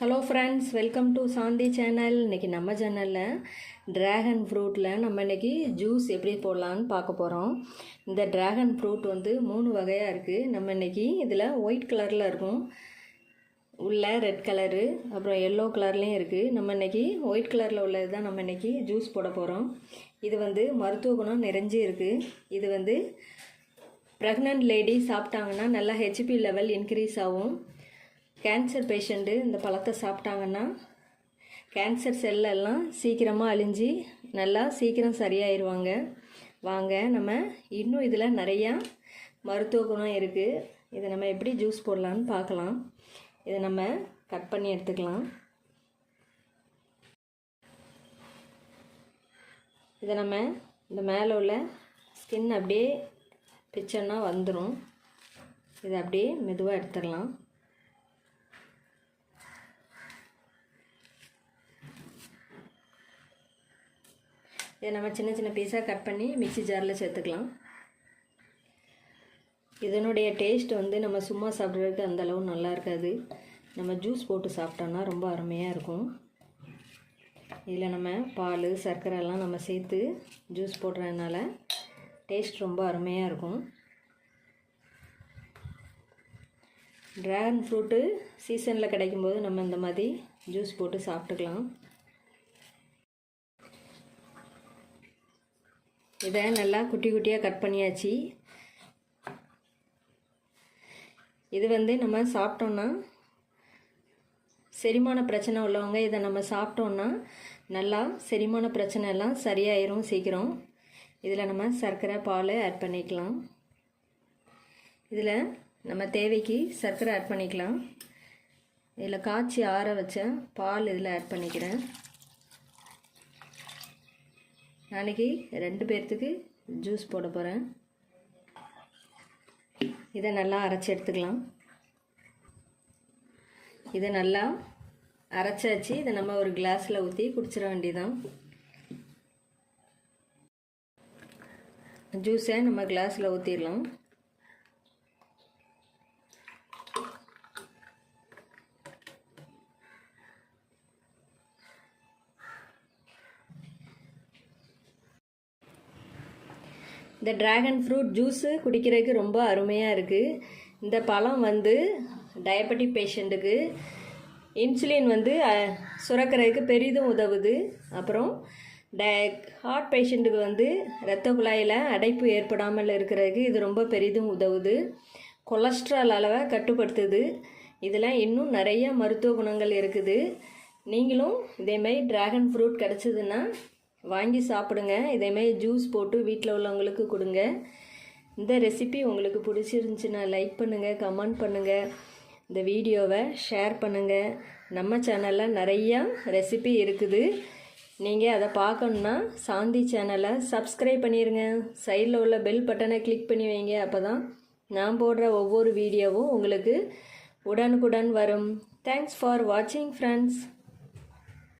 Hello friends welcome to Shanthi channel இன்றைக்கி நம்ம சேனலில் ட்ராகன் ஃப்ரூட்டில் நம்ம இன்றைக்கி ஜூஸ் எப்படி போடலான்னு பார்க்க போகிறோம் இந்த ட்ராகன் ஃப்ரூட் வந்து மூணு வகையாக இருக்குது நம்ம இன்றைக்கி இதில் ஒயிட் கலரில் இருக்கும். உள்ள ரெட் கலரு அப்புறம் எல்லோ கலர்லேயும் இருக்குது நம்ம இன்றைக்கி ஒயிட் கலரில் உள்ளது தான் நம்ம இன்றைக்கி ஜூஸ் போட போகிறோம் இது வந்து மருத்துவ குணம் நிறைஞ்சு இருக்குது இது வந்து ப்ரெக்னென்ட் லேடி சாப்பிட்டாங்கன்னா நல்லா ஹெச்பி லெவல் இன்க்ரீஸ் ஆகும். கேன்சர் பேஷண்ட்டு இந்த பழத்தை சாப்பிட்டாங்கன்னா கேன்சர் செல்லெல்லாம் சீக்கிரமாக அழிஞ்சு நல்லா சீக்கிரம் சரியாயிருவாங்க. வாங்க நம்ம இன்னும் இதில் நிறையா மருத்துவ குணம் இருக்குது இதை நம்ம எப்படி ஜூஸ் போடலான்னு பார்க்கலாம். இதை நம்ம கட் பண்ணி எடுத்துக்கலாம். இதை நம்ம இந்த மேலே உள்ள ஸ்கின் அப்படியே பிச்சோன்னா வந்துடும் இதை அப்படியே மெதுவாக எடுத்துடலாம். இதை நம்ம சின்ன சின்ன பீஸாக கட் பண்ணி மிக்ஸி ஜாரில் சேர்த்துக்கலாம். இதனுடைய டேஸ்ட் வந்து நம்ம சும்மா சாப்பிட்றதுக்கு அந்த அளவு நல்லா இருக்காது. நம்ம ஜூஸ் போட்டு சாப்பிட்டோன்னா ரொம்ப அருமையாக இருக்கும். இதில் நம்ம பால் சர்க்கரைலாம் நம்ம சேர்த்து ஜூஸ் போடுறதுனால டேஸ்ட் ரொம்ப அருமையாக இருக்கும். ட்ராகன் ஃப்ரூட்டு சீசனில் கிடைக்கும்போது நம்ம இந்த மாதிரி ஜூஸ் போட்டு சாப்பிட்டுக்கலாம். இதை நல்லா குட்டி குட்டியாக கட் பண்ணியாச்சு. இது வந்து நம்ம சாப்பிட்டோன்னா செரிமான பிரச்சனை உள்ளவங்க இதை நம்ம சாப்பிட்டோன்னா நல்லா செரிமான பிரச்சனை எல்லாம் சரியாயிரும் சீக்கிரம். இதில் நம்ம சர்க்கரை பால் ஆட் பண்ணிக்கலாம். இதில் நம்ம தேவைக்கு சர்க்கரை ஆட் பண்ணிக்கலாம். இதில் காய்ச்சி ஆற வச்ச பால் இதில் ஆட் பண்ணிக்கிறேன். நாளைக்கு ரெண்டு பேர்த்துக்கு ஜூஸ் போட போகிறேன் இதை நல்லா அரைச்சி எடுத்துக்கலாம். இதை நல்லா அரைச்சாச்சு இதை நம்ம ஒரு கிளாஸில் ஊற்றி குடிச்சிட வேண்டியதான் ஜூஸை நம்ம கிளாஸில் ஊற்றிடலாம் இந்த ட்ராகன் ஃப்ரூட் ஜூஸு குடிக்கிறதுக்கு ரொம்ப அருமையாக இருக்குது இந்த பழம் வந்து டயபெட்டிக் பேஷண்ட்டுக்கு இன்சுலின் வந்து சுரக்கிறதுக்கு பெரிதும் உதவுது. அப்புறம் டய ஹார்ட் பேஷண்ட்டுக்கு வந்து இரத்த குழாயில் அடைப்பு ஏற்படாமல் இருக்கிறதுக்கு இது ரொம்ப பெரிதும் உதவுது. கொலஸ்ட்ரால் அளவை கட்டுப்படுத்துது. இதில் இன்னும் நிறைய மருத்துவ குணங்கள் இருக்குது. நீங்களும் இதேமாரி ட்ராகன் ஃப்ரூட் கிடச்சிதுன்னா வாங்கி சாப்பிடுங்க. இதேமாரி ஜூஸ் போட்டு வீட்டில் உள்ளவங்களுக்கு கொடுங்க. இந்த ரெசிபி உங்களுக்கு பிடிச்சிருந்துச்சுன்னா லைக் பண்ணுங்கள் கமெண்ட் பண்ணுங்கள் இந்த வீடியோவை ஷேர் பண்ணுங்கள் நம்ம சேனலில் நிறையா ரெசிபி இருக்குது. நீங்கள் அதை பார்க்கணுன்னா சாந்தி சேனலை சப்ஸ்கிரைப் பண்ணிடுங்க சைடில் உள்ள பெல் பட்டனை கிளிக் பண்ணி வைங்க. அப்போ தான் நான் போடுற ஒவ்வொரு வீடியோவும் உங்களுக்கு உடனுக்குடன் வரும். தேங்க்ஸ் ஃபார் வாட்சிங் ஃப்ரெண்ட்ஸ்